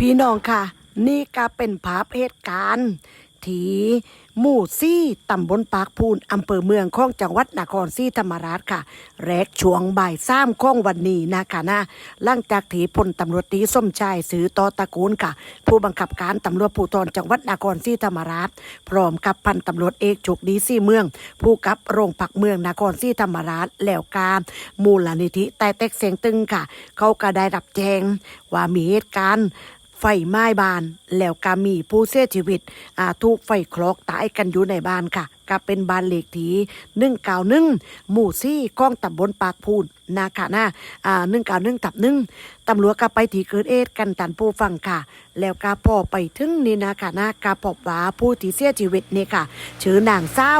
พี่น้องค่ะ นี่ก็เป็นภาพเหตุการณ์ที่หมู่ซี่ตำบลปากพูนอำเภอเมืองของจังหวัดนครศรีธรรมราชค่ะ แรกช่วงบ่ายสามของวันนี้นะคะนะหลังจากทีพลตำรวจตีส้มชายสือตอตะกูลค่ะ ผู้บังคับการตำรวจภูธรจังหวัดนครศรีธรรมราช พร้อมกับพันตำรวจเอกจุกดีซี่เมือง ผู้กับโรงพักเมืองนครศรีธรรมราชแล้วกามูลนิธิใต้เต็กเสียงตึงค่ะ เขาก็ได้รับแจ้งว่ามีเหตุการณ์ ไฟไหม้บ้าน แล้วก็มีผู้เสียชีวิตอ่าถูกไฟคลอกตายกันอยู่ในบ้านค่ะ ก็เป็นบ้านเลขที่หนึ่งเก้าหนึ่งหมู่ซี่ก้องตำบลปากพูนนะคะนะอ่าหนึ่งเก้าหนึ่งตับหนึ่งตำรวจก็ไปที่เกิดเหตุกันตันผู้ฟังค่ะ แล้วก็พอไปถึงนี่นะคะนะกาพบว่าผู้ที่เสียชีวิตนี่ค่ะชื่อนางเศร้า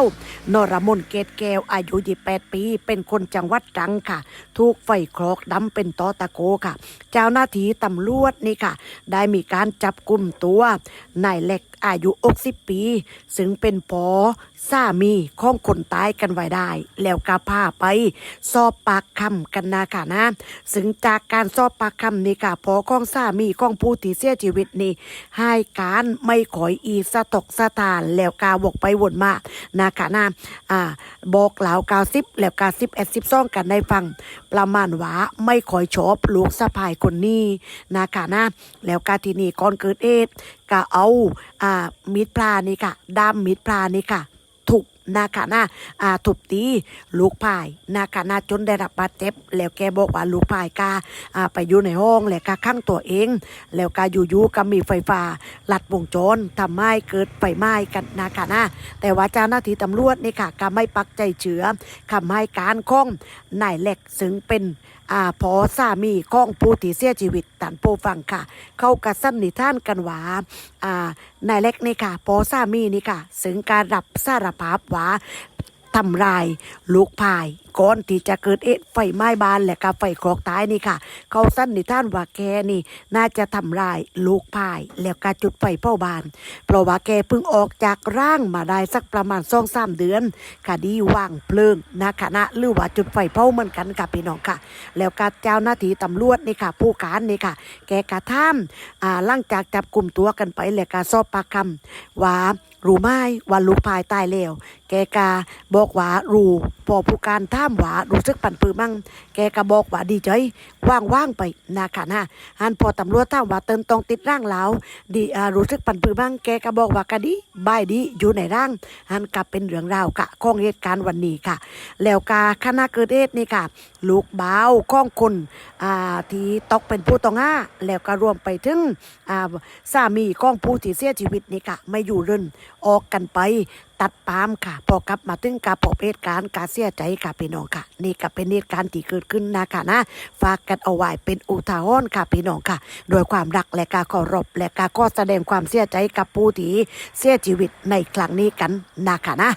นรมนเกตแก้วอายุ28ปี เป็นคนจังหวัดตรังค่ะ ถูกไฟคลอกดำเป็นตอตะโกค่ะ เจ้าหน้าที่ตำรวจนี่ค่ะ ได้มีการจับกลุ่มตัวนายเล็กอายุ 60 ปี ซึ่งเป็นพอสาามีของคนตายกันไว้ได้ แล้วก็พาไป สอบปากคำกันนะค่ะนะซึ่งจากการสอบปากคำนี่ค่ะพอของสามีของผู้ที่เสียชีวิตนี่ให้การไม่ขอยอีสะตกสะตานแล้วกาวกไปวนมานะค่ะนะอ่าบอกเหล่ากาสิบแล้วกาสิบเอ็ดสิบสองกันได้ฟัง ประมาณว่าไม่ขอยชอบลูกสะพายคนนี้นะค่ะนะแล้วกาทีนี้ก่อนเกิดเหตุก็เอาอ่ามิดพลานี่ค่ะด้ามมิดพลานี่ค่ะ นะคะนะอ่าถูกตีลูกพายนะคะนะจนได้รับบาดเจ็บ แล้วแกบอกว่าลูกพายกาอ่าไปอยู่ในห้องแล้วกาข้างตัวเอง แล้วกาอยู่ๆก็มีไฟฟ้าลัดวงจรทำให้เกิดไฟไหม้กันนะคะนะแต่ว่าเจ้าหน้าที่ตำรวจนี่ค่ะก็ไม่ปักใจเชื่อคำให้การของนายเล็กซึ่งเป็น อ่าพอสามีของผู้ที่เสียชีวิตตันโปฟังค่ะ เขากระส้นนิท่านกันว่าอ่านายเล็กนี่ค่ะพอสามีนี่ค่ะ ซึ่งการรับสารภาพว่า ทำลายลูกพายก่อนที่จะเกิดเอะไฟไหม้บ้านและก็ไฟคลอกตายนี่ค่ะ เขาสั้นในิษฐานว่าแกนี่ น่าจะทำลายลูกพายแล้วก็จุดไฟเผาบ้าน เพราะว่าแกเพิ่งออกจากร่างมาได้สักประมาณสองสามเดือนคดีว่างเพลิงนะคะนะหรือว่าจุดไฟเผาเหมือนกันค่ะพี่น้องค่ะ แล้วก็เจ้าหน้าที่ตำรวจนี่ค่ะ ผู้การนี่ค่ะ แกกระทำอ่าหลังจากจับกลุ่มตัวกันไปแล้วก็สอบปากคำว่า รู้ไหมว่าลูกพายตายแล้วแกกาบอกว่ารู้พอผู้การถามว่ารู้สึกปั่นปือมั่งแกก็บอกว่าดีใจว่างๆไปนะคะนะอันพอตำรวจถามว่าเตินตรงติดร่างแล้วดีอ่ารู้สึกปั่นปือมั่งแกก็บอกว่ากะดีบายดีอยู่ในร่างอันกลับเป็นเรื่องราวกะข้องเหตุการณ์วันนี้ค่ะ แล้วกาคณะเกิดเหตุนี่ค่ะ ลูกเบาวของคนอ่าที่ตกเป็นผู้ต้องหาแล้วก็รวมไปถึงอ่าสามีข้องผู้ที่เสียชีวิตนี่ค่ะไม่อยู่รื่นออกกันไปตัดปามค่ะ พอกลับมาถึงการพบเหตุการณ์การเสียใจค่ะพี่น้องค่ะ นี่ก็เป็นเหตุการณ์ที่เกิดขึ้นนะคะนะ ฝากกันเอาไว้เป็นอุทาหรณ์ค่ะพี่น้องค่ะ โดยความรักและการเคารพและการก็แสดงความเสียใจกับผู้ที่เสียชีวิตในครั้งนี้กันนะคะนะ